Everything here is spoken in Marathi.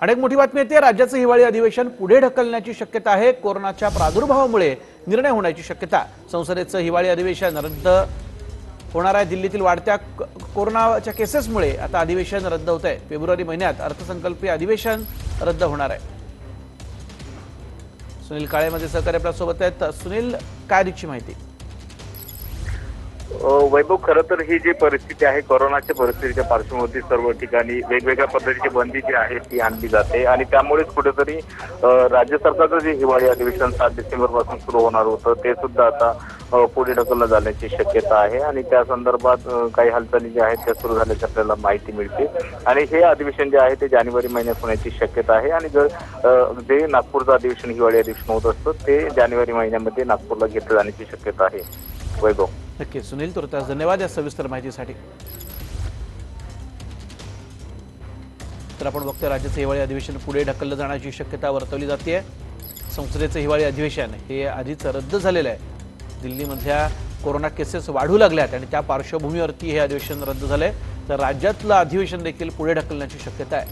अनेक मोठी बातमी येते. राज्याचं हिवाळी अधिवेशन पुढे ढकलण्याची शक्यता आहे. कोरोनाच्या प्रादुर्भावामुळे निर्णय होण्याची शक्यता. संसदेचं हिवाळी अधिवेशन रद्द होणार आहे. दिल्लीतील वाढत्या क- कोरोनाच्या केसेसमुळे आता अधिवेशन रद्द होत आहे फेब्रुवारी महिन्यात अर्थसंकल्पीय अधिवेशन रद्द होणार आहे. सुनील काळे माझे सहकारी आपल्यासोबत आहेत. सुनील काय अधिकची माहिती? वैभव खरं तर ही जी परिस्थिती आहे कोरोनाच्या परिस्थितीच्या पार्श्वभूमीवरती सर्व ठिकाणी वेगवेगळ्या पद्धतीची बंदी जी आहे ती आणली जाते. आणि त्यामुळेच कुठेतरी राज्य सरकारचं जे हिवाळी अधिवेशन सात डिसेंबरपासून सुरू होणार होतं ते सुद्धा आता पुढे ढकललं जाण्याची शक्यता आहे. आणि त्या संदर्भात काही हालचाली ज्या आहेत त्या सुरू झाल्याची आपल्याला माहिती मिळते. आणि हे अधिवेशन जे आहे ते जानेवारी महिन्यात होण्याची शक्यता आहे. आणि जर जे नागपूरचं अधिवेशन हिवाळी अधिवेशन होत असतं ते जानेवारी महिन्यामध्ये नागपूरला घेतलं जाण्याची शक्यता आहे. वैभव. नक्की. सुनील तुर्तास धन्यवाद या सविस्तर माहितीसाठी. तर आपण बघतोय राज्याचं हिवाळी अधिवेशन पुढे ढकललं जाण्याची शक्यता वर्तवली जाते संसदेचं हिवाळी अधिवेशन हे आधीच रद्द झालेलं आहे. दिल्लीमधल्या कोरोना केसेस वाढू लागल्यात आणि त्या पार्श्वभूमीवरती हे अधिवेशन रद्द झालंय. तर राज्यातलं अधिवेशन देखील पुढे ढकलण्याची शक्यता आहे.